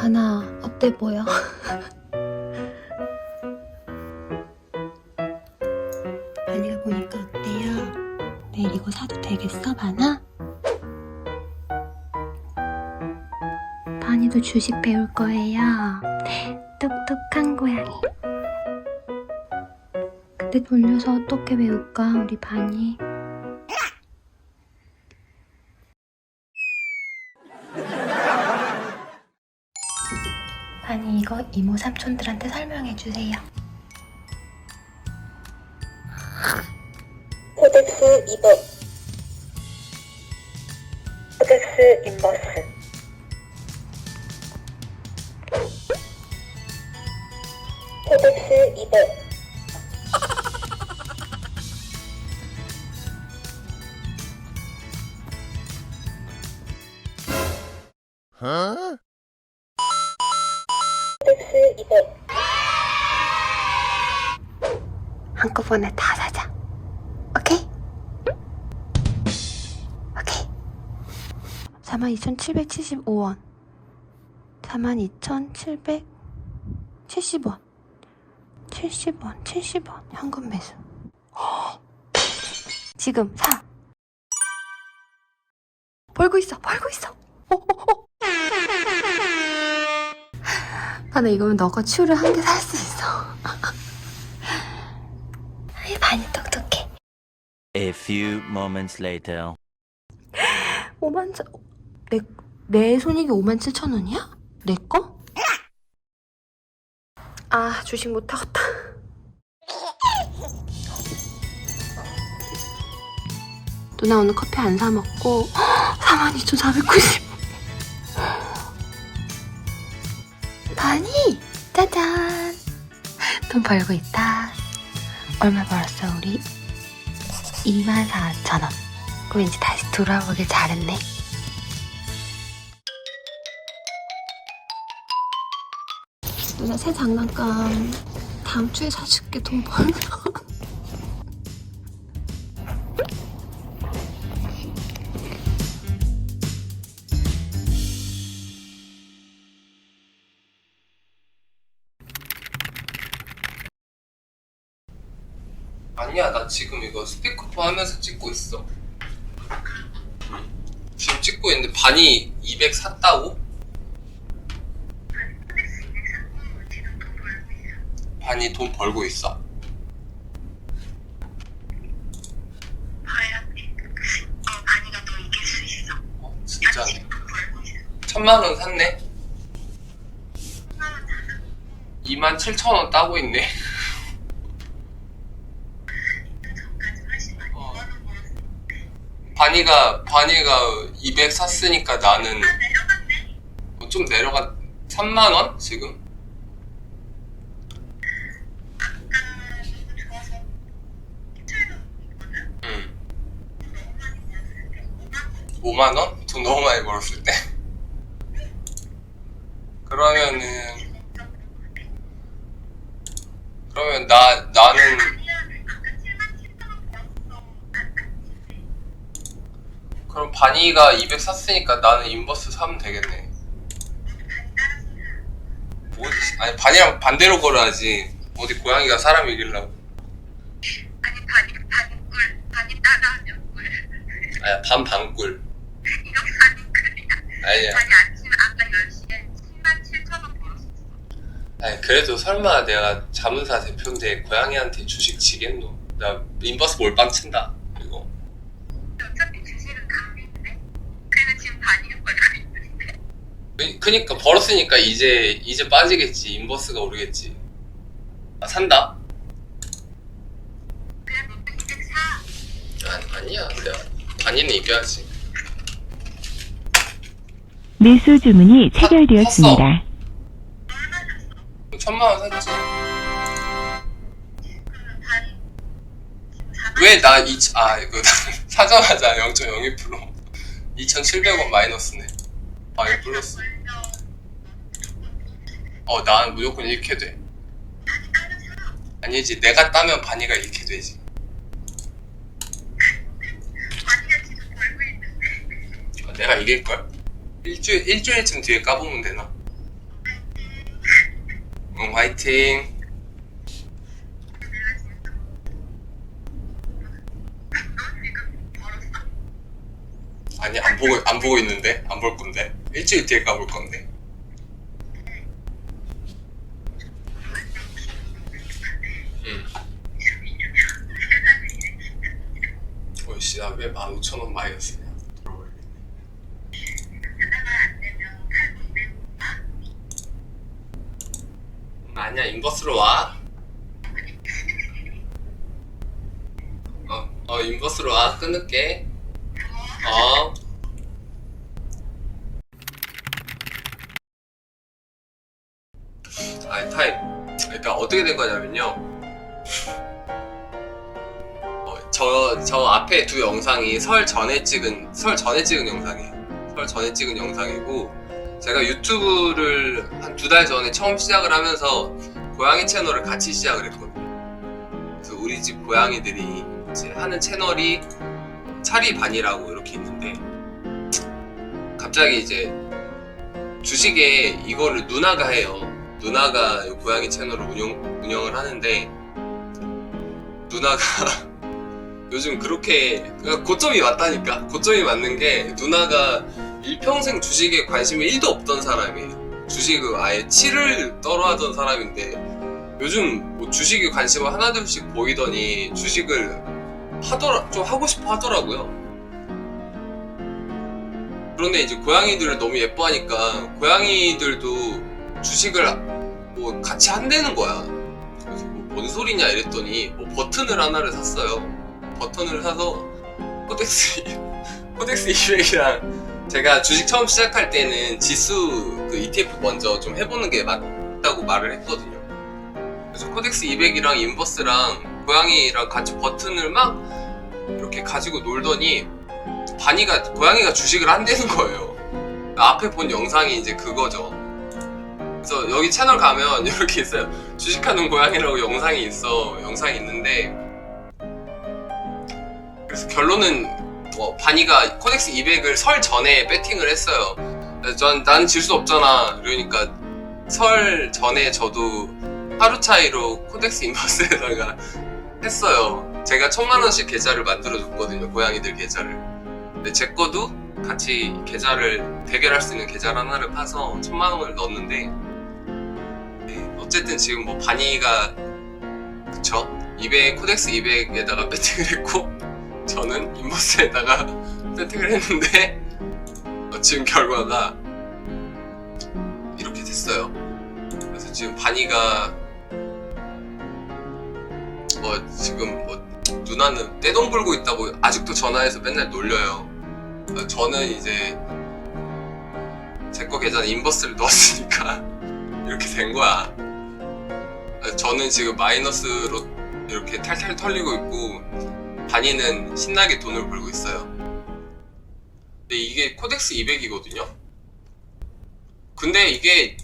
바나 어때 보여? 바니가 보니까 어때요? 내일 이거 사도 되겠어 바나? 바니도 주식 배울 거예요. 똑똑한 고양이. 근데 돌려서 어떻게 배울까 우리 바니? 이모 삼촌들한테 설명해 주세요. 코덱스 2번. 코덱스 인버스. 코덱스 2번. 코 한꺼번에 다 사자. 오케이? 오케이. 42,775원. 42,770원. 70원, 70원. 현금 매수. 지금 사. 벌고 있어, 벌고 있어. 아, 나 이거면 너가 추를 한 개 살 수 있어. 아이, 많이 똑똑해. A few moments later. 5만 천, 내, 내 손익이 5만 7천 원이야? 내 거? 아, 주식 못하겠다. 누나 오늘 커피 안 사 먹고 42,490. 바니! 짜잔! 돈 벌고 있다. 얼마 벌었어, 우리? 24,000원. 왠지 다시 돌아오길 잘했네. 누나 새 장난감 다음 주에 사줄게 돈 벌면. 아니야, 나 지금 이거 스피커폰 하면서 찍고 있어. 지금 찍고 있는데 반이 200 샀다고? 반이 돈 벌고 있어? 어 있어 천만 원 샀네? 2만 7천 원 따고 있네. 전까지 훨씬 많이 어. 벌어는 벌었어 반이가, 반이가 200 샀으니까 나는 아 내려갔네 어, 좀 내려가, 3만 원? 지금? 아까 너무 좋아서 캡처해서 있거든 응. 너무 많이 벌었을 때 5만 5만 원? 돈 너무 많이 벌었을 때. 그러면은 그러면 나 나는 아니야 아까 7만 7천 원 벌었어 안 땄지 바니가 200 샀으니까 나는 인버스 사면 되겠네. 뭐지? 아니 바니랑 반대로 걸어야지. 어디 고양이가 사람 이기려고. 아니 바니 바니 꿀 바니 따라하면 꿀 아야 반 반꿀. 이거 바니 꿀이야 아니야. 바니 아침에 아까 10시에 7만 7천 원 벌었어 아니 그래도 설마 내가 자문사 대표인데 고양이한테 주식 지겠노? 나 인버스 몰빵 친다. 그- 그니까 벌었으니까 이제 이제 빠지겠지. 인버스가 오르겠지. 아, 산다. 그냥 너 200사 아니, 아니야. 내가 반이는 이겨야지. 매수 주문이 사- 체결되었습니다. 천만 원 샀지. 그러면 바니 지금 4만 왜 나 이, 아, 이거 사자마자 0.02% 2,700원 마이너스네. 아, 이거 플러스. 어, 난 무조건 잃게 돼. 아니지, 내가 따면 반이가 잃게 되지. 어, 내가 이길걸? 일주일, 일주일쯤 뒤에 까보면 되나? 응 화이팅 아니 안 보고 안 보고 있는데 안 볼 건데 일주일 뒤에 가볼 건데 응 어이씨 나왜 15,000원 마이너스냐 들어버리겠네 아니야 인버스로 와. 어, 어 인버스로 와. 끊을게. 어. 아 타임. 그러니까 어떻게 된 거냐면요. 어, 저, 저 앞에 두 영상이 설 전에 찍은, 설 전에 찍은 영상이에요. 설 전에 찍은 영상이고, 제가 유튜브를 한 두 달 전에 처음 시작을 하면서 고양이 채널을 같이 시작을 했거든요. 그래서 우리 집 고양이들이 하는 채널이 차리반이라고 이렇게 있는데 갑자기 이제 주식에 이거를 누나가 해요. 누나가 이 고양이 채널을 운영, 운영을 하는데 누나가 요즘 그렇게 그러니까 고점이 맞다니까 고점이 맞는 게 누나가 일평생 주식에 관심이 1도 없던 사람이에요. 주식을 아예 치를 떨어 하던 사람인데 요즘 뭐 주식에 관심을 하나둘씩 보이더니 주식을 하더라, 좀 하고 싶어 하더라고요. 그런데 이제 고양이들을 너무 예뻐하니까 고양이들도 주식을 뭐 같이 한다는 거야. 뭐뭔 소리냐 이랬더니 뭐 버튼을 하나를 샀어요. 버튼을 사서 코덱스, 코덱스 200이랑 제가 주식 처음 시작할 때는 지수 그 ETF 먼저 좀 해보는 게 맞다고 말을 했거든요. 그래서 코덱스 200이랑 인버스랑 고양이랑 같이 버튼을 막 이렇게 가지고 놀더니 바니가 고양이가 주식을 한다는 거예요. 앞에 본 영상이 이제 그거죠. 그래서 여기 채널 가면 이렇게 있어요. 주식하는 고양이라고 영상이 있어. 영상이 있는데 그래서 결론은 뭐 바니가 코덱스 200을 설 전에 배팅을 했어요. 전난 질수 없잖아. 그러니까 설 전에 저도 하루 차이로 코덱스 인버스에다가 했어요. 제가 천만 원씩 계좌를 만들어 줬거든요. 고양이들 계좌를. 근데 제 거도 같이 계좌를 대결할 수 있는 계좌 하나를 파서 천만 원을 넣었는데 네, 어쨌든 지금 뭐 바니가 그쵸? 200 코덱스 200에다가 배팅을 했고 저는 인버스에다가 배팅을 했는데 어, 지금 결과가 이렇게 됐어요. 그래서 지금 바니가 뭐 지금 뭐 누나는 떼돈 벌고 있다고 아직도 전화해서 맨날 놀려요. 어, 저는 이제 제 거 계좌에 인버스를 넣었으니까 이렇게 된 거야. 어, 저는 지금 마이너스로 이렇게 탈탈 털리고 있고 바니는 신나게 돈을 벌고 있어요. 근데 이게 코덱스 200이거든요. 근데 이게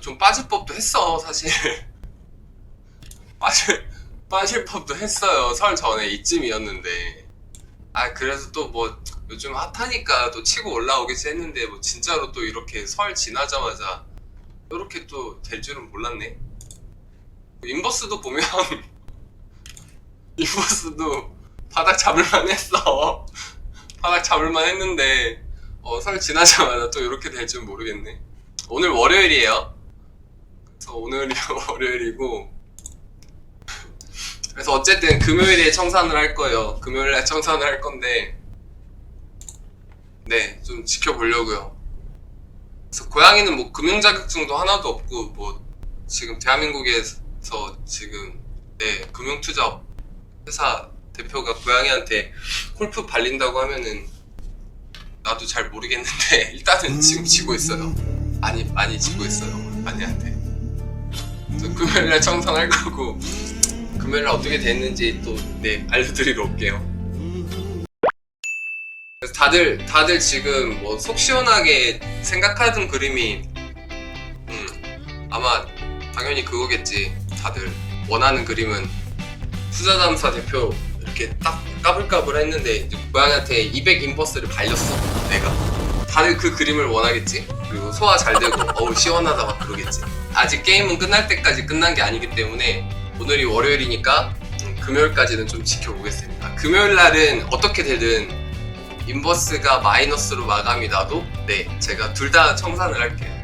좀 빠질 법도 했어 사실. 빠질 빠질 법도 했어요. 설 전에 이쯤이었는데. 아 그래서 또 뭐 요즘 핫하니까 또 치고 올라오겠지 했는데 뭐 진짜로 또 이렇게 설 지나자마자 이렇게 또 될 줄은 몰랐네. 인버스도 보면 인버스도 바닥 잡을만 했어. 바닥 잡을만 했는데 어, 설 지나자마자 또 이렇게 될 줄 모르겠네. 오늘 월요일이에요. 그래서 오늘이 월요일이고 그래서 어쨌든 금요일에 청산을 할 거예요. 금요일에 청산을 할 건데 네, 좀 지켜보려고요. 그래서 고양이는 뭐 금융 자격증도 하나도 없고 뭐 지금 대한민국에서 지금 네 금융 투자 회사 대표가 고양이한테 콜프 발린다고 하면은 나도 잘 모르겠는데 일단은 지금 지고 있어요. 많이 많이 지고 있어요. 그래서 금요일날 청산할 거고 금요일날 어떻게 됐는지 또네 알려드리러 올게요. 그래서 다들 다들 지금 뭐 속 시원하게 생각하던 그림이 음 아마 당연히 그거겠지. 다들 원하는 그림은 투자자금사 대표 이렇게 딱 까불까불 했는데 고양이한테 200 인버스를 발렸어 내가 다들 그 그림을 원하겠지 그리고 소화 잘 되고 어우 시원하다 막 그러겠지 아직 게임은 끝날 때까지 끝난 게 아니기 때문에 오늘이 월요일이니까 음, 금요일까지는 좀 지켜보겠습니다. 금요일 날은 어떻게 되든 인버스가 마이너스로 마감이 나도 네 제가 둘 다 청산을 할게요.